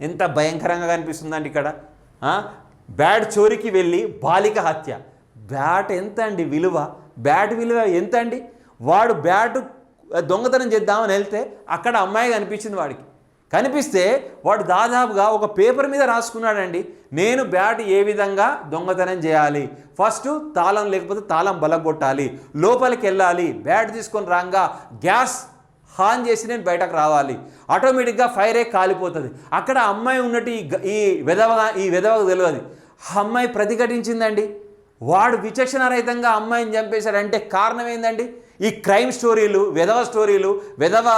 ఎంత భయంకరంగా కనిపిస్తుందండి ఇక్కడ? బ్యాట్ చోరీకి వెళ్ళి బాలిక హత్య. బ్యాట్ ఎంత అండి విలువ? బ్యాట్ విలువ ఎంత అండి వాడు బ్యాట్ దొంగతనం చేద్దామని వెళ్తే అక్కడ అమ్మాయి కనిపించింది వాడికి. కనిపిస్తే వాడు దాదాపుగా ఒక పేపర్ మీద రాసుకున్నాడండి నేను బ్యాట్ ఏ విధంగా దొంగతనం చేయాలి? ఫస్ట్ తాళం లేకపోతే తాళం బలగొట్టాలి లోపలికి వెళ్ళాలి బ్యాట్ తీసుకొని రాగా గ్యాస్ హాన్ చేసి నేను బయటకు రావాలి. ఆటోమేటిక్గా ఫైరే కాలిపోతుంది. అక్కడ అమ్మాయి ఉన్నట్టు ఈ ఈ విధవ ఈ విధవకు తెలియదు. అమ్మాయి ప్రతిఘటించిందండి. వాడు విచక్షణరహితంగా అమ్మాయిని చంపేశాడంటే కారణం ఏందండి ఈ క్రైమ్ స్టోరీలు విధవ స్టోరీలు విధవ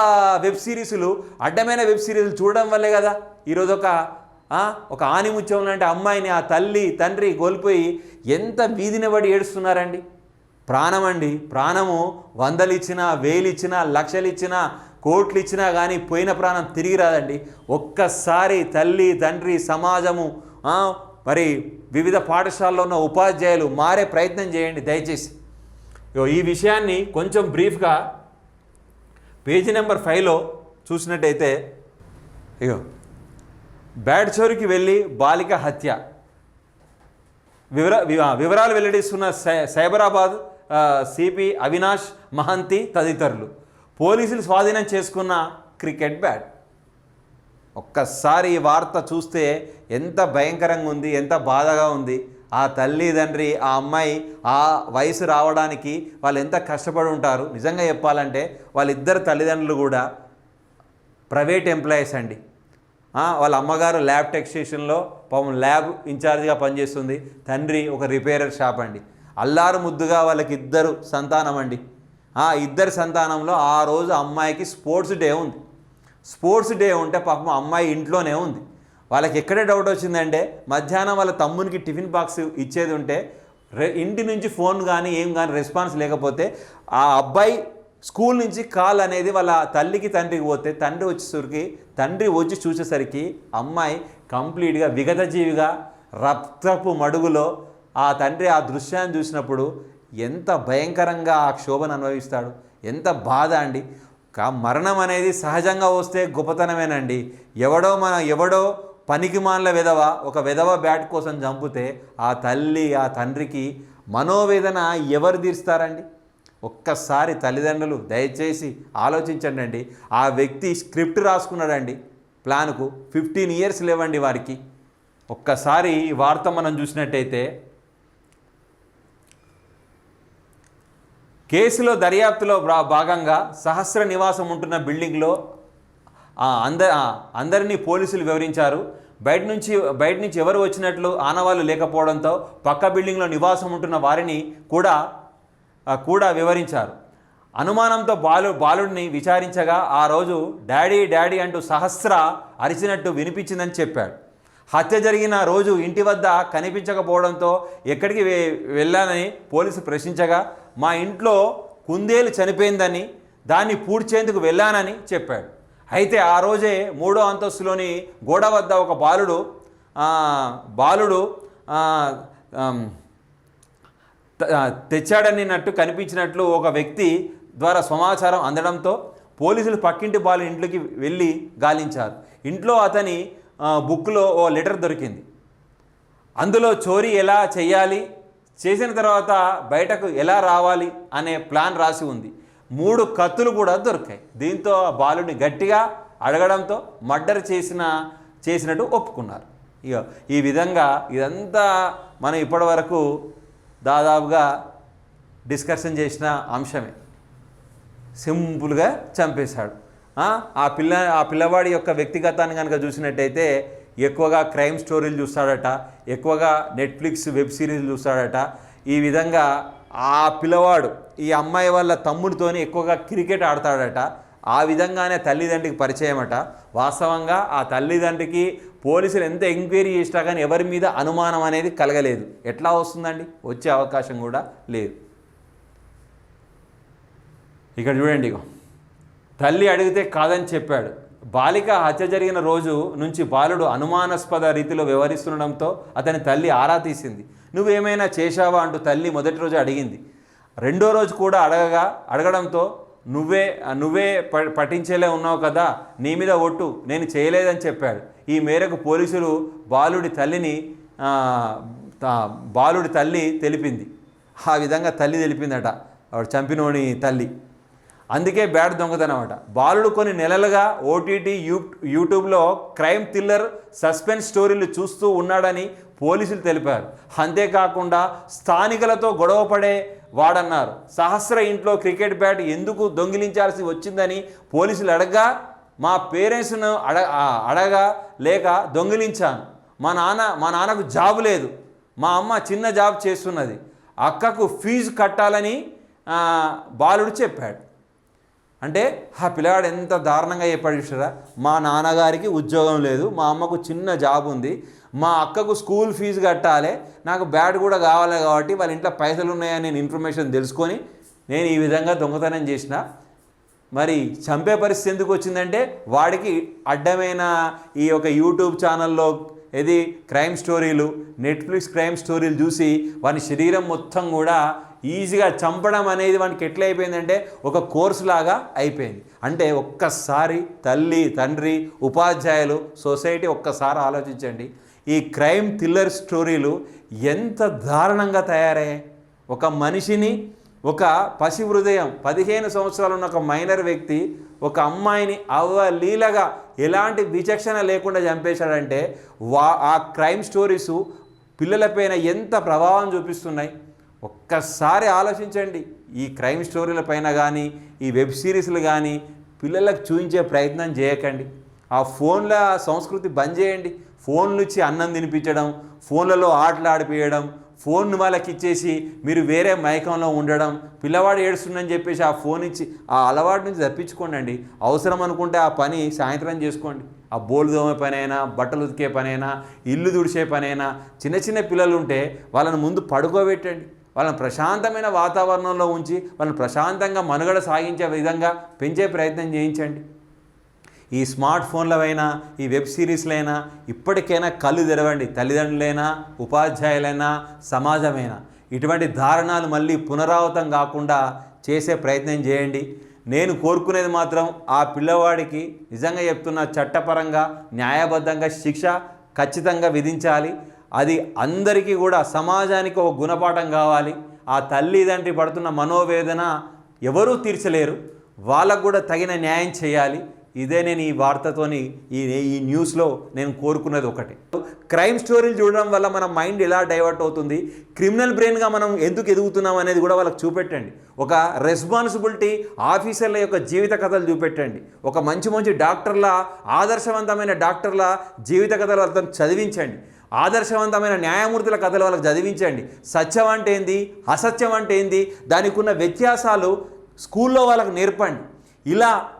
వెబ్ సిరీస్లు అడ్డమైన వెబ్ సిరీస్లు చూడడం వల్లే కదా. ఈరోజు ఒక ఒక ఆనిముత్యం లాంటి అమ్మాయిని ఆ తల్లి తండ్రి కోల్పోయి ఎంత వీధిని పడి ఏడుస్తున్నారండి. ప్రాణం అండి ప్రాణము వందలు ఇచ్చినా వేలు ఇచ్చినా లక్షలు ఇచ్చినా కోట్లు ఇచ్చినా కానీ పోయిన ప్రాణం తిరిగి రాదండి. ఒక్కసారి తల్లి తండ్రి సమాజము మరి వివిధ పాఠశాలలో ఉన్న ఉపాధ్యాయులు మారే ప్రయత్నం చేయండి దయచేసి. ఈ విషయాన్ని కొంచెం బ్రీఫ్గా పేజీ నెంబర్ ఫైవ్లో చూసినట్టయితే ఇగో బ్యాడ్ చోరుకి వెళ్ళి బాలిక హత్య. వివర వివరాలు వెల్లడిస్తున్న సై- సైబరాబాద్ సిపి అవినాష్ మహంతి తదితరులు. పోలీసులు స్వాధీనం చేసుకున్న క్రికెట్ బ్యాట్. ఒక్కసారి ఈ వార్త చూస్తే ఎంత భయంకరంగా ఉంది ఎంత బాధగా ఉంది. ఆ తల్లి తండ్రి ఆ అమ్మాయి ఆ వయసు రావడానికి వాళ్ళు ఎంత కష్టపడి ఉంటారు. నిజంగా చెప్పాలంటే వాళ్ళిద్దరు తల్లిదండ్రులు కూడా ప్రైవేట్ ఎంప్లాయీస్ అండి. వాళ్ళ అమ్మగారు ల్యాబ్ టెక్స్టేషన్లో పాపం ల్యాబ్ ఇన్ఛార్జ్గా పనిచేస్తుంది. తండ్రి ఒక రిపేరర్ షాప్ అండి. అల్లారు ముద్దుగా వాళ్ళకి ఇద్దరు సంతానం అండి ఆ ఇద్దరు సంతానంలో ఆ రోజు అమ్మాయికి స్పోర్ట్స్ డే ఉంది. స్పోర్ట్స్ డే ఉంటే పాపం అమ్మాయి ఇంట్లోనే ఉంది. వాళ్ళకి ఎక్కడే డౌట్ వచ్చిందంటే మధ్యాహ్నం వాళ్ళ తమ్మునికి టిఫిన్ బాక్స్ ఇచ్చేది ఉంటే ఇంటి నుంచి ఫోన్ కానీ ఏం కానీ రెస్పాన్స్ లేకపోతే ఆ అబ్బాయి స్కూల్ నుంచి కాల్ అనేది వాళ్ళ తల్లికి తండ్రికి పోతే తండ్రి వచ్చేసరికి తండ్రి వచ్చి చూసేసరికి అమ్మాయి కంప్లీట్గా విగతజీవిగా రక్తపు మడుగులో ఆ తండ్రి ఆ దృశ్యాన్ని చూసినప్పుడు ఎంత భయంకరంగా ఆ క్షోభను అనుభవిస్తాడు? ఎంత బాధ అండి. కా మరణం అనేది సహజంగా వస్తే గొప్పతనమేనండి. ఎవడో మన ఎవడో పనికి మానల విధవ ఒక విధవ బ్యాట్ కోసం చంపితే ఆ తల్లి ఆ తండ్రికి మనోవేదన ఎవరు తీరుస్తారండి? ఒక్కసారి తల్లిదండ్రులు దయచేసి ఆలోచించండి అండి ఆ వ్యక్తి స్క్రిప్ట్ రాసుకున్నాడండి. ప్లాన్కు ఫిఫ్టీన్ ఇయర్స్ లేవండి వారికి. ఒక్కసారి ఈ వార్త మనం చూసినట్టయితే కేసులో దర్యాప్తులో భా- భాగంగా సహస్ర నివాసం ఉంటున్న బిల్డింగ్లో అంద అందరినీ పోలీసులు వివరించారు. బయట నుంచి బయట నుంచి ఎవరు వచ్చినట్లు ఆనవాళ్ళు లేకపోవడంతో పక్క బిల్డింగ్లో నివాసం ఉంటున్న వారిని కూడా కూడా వివరించారు. అనుమానంతో బాలు బాలుడిని విచారించగా ఆ రోజు డాడీ డాడీ అంటూ సహస్ర అరిచినట్టు వినిపించిందని చెప్పాడు. హత్య జరిగిన రోజు ఇంటి వద్ద కనిపించకపోవడంతో ఎక్కడికి వె- వెళ్ళానని పోలీసు ప్రశ్నించగా మా ఇంట్లో కుందేలు చనిపోయిందని దాన్ని పూడ్చేందుకు వెళ్ళానని చెప్పాడు. అయితే ఆ రోజే మూడో అంతస్తులోని గోడ వద్ద ఒక బాలుడు బాలుడు తెచ్చాడనినట్టు కనిపించినట్లు ఒక వ్యక్తి ద్వారా సమాచారం అందడంతో పోలీసులు పక్కింటి బాలు ఇంట్లోకి వెళ్ళి గాలించారు. ఇంట్లో అతని బుక్లో ఓ లెటర్ దొరికింది. అందులో చోరీ ఎలా చేయాలి చేసిన తర్వాత బయటకు ఎలా రావాలి అనే ప్లాన్ రాసి ఉంది. మూడు కత్తులు కూడా దొరికాయి. దీంతో ఆ బాలుని గట్టిగా అడగడంతో మర్డర్ చేసిన చేసినట్టు ఒప్పుకున్నారు. ఇక ఈ విధంగా ఇదంతా మనం ఇప్పటివరకు దాదాపుగా డిస్కషన్ చేసిన అంశమే. సింపుల్గా చంపేశాడు. ఆ, ఆ పిల్ల ఆ పిల్లవాడి యొక్క వ్యక్తిగతాన్ని కనుక చూసినట్టయితే ఎక్కువగా క్రైమ్ స్టోరీలు చూస్తాడట ఎక్కువగా నెట్ఫ్లిక్స్ వెబ్ సిరీస్ చూస్తాడట. ఈ విధంగా ఆ పిల్లవాడు ఈ అమ్మాయి వాళ్ళ తమ్ముడితోని ఎక్కువగా క్రికెట్ ఆడతాడట. ఆ విధంగానే తల్లిదండ్రికి పరిచయం అట వాస్తవంగా ఆ తల్లిదండ్రికి పోలీసులు ఎంత ఎంక్వైరీ చేసినా కానీ ఎవరి మీద అనుమానం అనేది కలగలేదు. ఎట్లా వస్తుందండి? వచ్చే అవకాశం కూడా లేదు. ఇక్కడ చూడండి తల్లి అడిగితే కాదని చెప్పాడు. బాలిక హత్య జరిగిన రోజు నుంచి బాలుడు అనుమానాస్పద రీతిలో వ్యవహరిస్తుండడంతో అతని తల్లి ఆరా తీసింది. నువ్వేమైనా చేశావా అంటూ తల్లి మొదటి రోజు అడిగింది. రెండో రోజు కూడా అడగగా అడగడంతో నువ్వే నువ్వే ప- పఠించేలే ఉన్నావు కదా నీ మీద ఒట్టు నేను చేయలేదని చెప్పాడు. ఈ మేరకు పోలీసులు బాలుడి తల్లిని బాలుడి తల్లి తెలిపింది. ఆ విధంగా తల్లి తెలిపిందట. ఆవిడ చంపినోని తల్లి. అందుకే బ్యాడ్ దొంగతనం అట. బాలుడు కొన్ని నెలలుగా ఓటీటీ యూ యూట్యూబ్లో క్రైమ్ థ్రిల్లర్ సస్పెన్స్ స్టోరీలు చూస్తూ ఉన్నాడని పోలీసులు తెలిపారు. అంతేకాకుండా స్థానికులతో గొడవ పడే వాడన్నారు. సహస్ర ఇంట్లో క్రికెట్ బ్యాట్ ఎందుకు దొంగిలించాల్సి వచ్చిందని పోలీసులు అడగా మా పేరెంట్స్ను అడ అడగా లేక దొంగిలించాను. మా నాన్న మా నాన్నకు జాబ్ లేదు. మా అమ్మ చిన్న జాబ్ చేస్తున్నది. అక్కకు ఫీజు కట్టాలని బాలుడు చెప్పాడు. అంటే ఆ పిల్లగాడు ఎంత దారుణంగా చెప్పాడు చూసారా మా నాన్నగారికి ఉద్యోగం లేదు మా అమ్మకు చిన్న జాబ్ ఉంది మా అక్కకు స్కూల్ ఫీజు కట్టాలి నాకు బ్యాట్ కూడా కావాలి కాబట్టి వాళ్ళ ఇంట్లో పైసలు ఉన్నాయని నేను ఇన్ఫర్మేషన్ తెలుసుకొని నేను ఈ విధంగా దొంగతనం చేసిన. మరి చంపే పరిస్థితి ఎందుకు వచ్చిందంటే వాడికి అడ్డమైన ఈ యొక్క యూట్యూబ్ ఛానల్లో ఇది క్రైమ్ స్టోరీలు నెట్ఫ్లిక్స్ క్రైమ్ స్టోరీలు చూసి వాని శరీరం మొత్తం కూడా ఈజీగా చంపడం అనేది వానికి ఎట్లా అయిపోయిందంటే ఒక కోర్సు లాగా అయిపోయింది. అంటే ఒక్కసారి తల్లి తండ్రి ఉపాధ్యాయులు సొసైటీ ఒక్కసారి ఆలోచించండి. ఈ క్రైమ్ థ్రిల్లర్ స్టోరీలు ఎంత దారుణంగా తయారయ్యాయి. ఒక మనిషిని ఒక పసి హృదయం పదిహేను సంవత్సరాలు ఉన్న ఒక మైనర్ వ్యక్తి ఒక అమ్మాయిని అవలీలగా ఎలాంటి విచక్షణ లేకుండా చంపేశాడంటే వా ఆ క్రైమ్ స్టోరీసు పిల్లలపైన ఎంత ప్రభావం చూపిస్తున్నాయి. ఒక్కసారి ఆలోచించండి. ఈ క్రైమ్ స్టోరీల పైన కానీ ఈ వెబ్ సిరీస్లు కానీ పిల్లలకు చూపించే ప్రయత్నం చేయకండి. ఆ ఫోన్ల సంస్కృతి బంద్ చేయండి. ఫోన్లు ఇచ్చి అన్నం తినిపించడం ఫోన్లలో ఆటలు ఆడిపియడం ఫోన్ వాళ్ళకి ఇచ్చేసి మీరు వేరే మైకంలో ఉండడం పిల్లవాడు ఏడుస్తుందని చెప్పేసి ఆ ఫోన్ ఇచ్చి ఆ అలవాటు నుంచి తప్పించుకోండి అవసరం అనుకుంటే ఆ పని సాయంత్రం చేసుకోండి. ఆ బోలు దోమే పనైనా బట్టలు ఉతికే పనైనా ఇల్లు తుడిచే పనైనా చిన్న చిన్న పిల్లలు ఉంటే వాళ్ళని ముందు పడుకోబెట్టండి. వాళ్ళని ప్రశాంతమైన వాతావరణంలో ఉంచి వాళ్ళని ప్రశాంతంగా మనుగడ సాగించే విధంగా పెంచే ప్రయత్నం చేయించండి. ఈ స్మార్ట్ ఫోన్లవైనా ఈ వెబ్ సిరీస్లైనా ఇప్పటికైనా కళ్ళు తెరవండి. తల్లిదండ్రులైనా ఉపాధ్యాయులైనా సమాజమైనా. ఇటువంటి దారుణాలు మళ్ళీ పునరావృతం కాకుండా చేసే ప్రయత్నం చేయండి. నేను కోరుకునేది మాత్రం ఆ పిల్లవాడికి నిజంగా చెప్తున్న చట్టపరంగా న్యాయబద్ధంగా శిక్ష ఖచ్చితంగా విధించాలి. అది అందరికీ కూడా సమాజానికి ఒక గుణపాఠం కావాలి. ఆ తల్లిదండ్రి పడుతున్న మనోవేదన ఎవరూ తీర్చలేరు. వాళ్ళకు కూడా తగిన న్యాయం చేయాలి. ఇదే నేను ఈ వార్తతోని ఈ ఈ న్యూస్లో నేను కోరుకున్నది ఒకటి. క్రైమ్ స్టోరీలు చూడడం వల్ల మన మైండ్ ఎలా డైవర్ట్ అవుతుంది? క్రిమినల్ బ్రెయిన్గా మనం ఎందుకు ఎదుగుతున్నాం అనేది కూడా వాళ్ళకి చూపెట్టండి. ఒక రెస్పాన్సిబిలిటీ ఆఫీసర్ల యొక్క జీవిత కథలు చూపెట్టండి. ఒక మంచి మంచి డాక్టర్ల ఆదర్శవంతమైన డాక్టర్ల జీవిత కథలు అర్థం చదివించండి. ఆదర్శవంతమైన న్యాయమూర్తుల కథలు వాళ్ళకి చదివించండి. సత్యం అంటే ఏంది? అసత్యం అంటే ఏంది? దానికి ఉన్న వ్యత్యాసాలు స్కూల్లో వాళ్ళకి నేర్పండి. ఇలా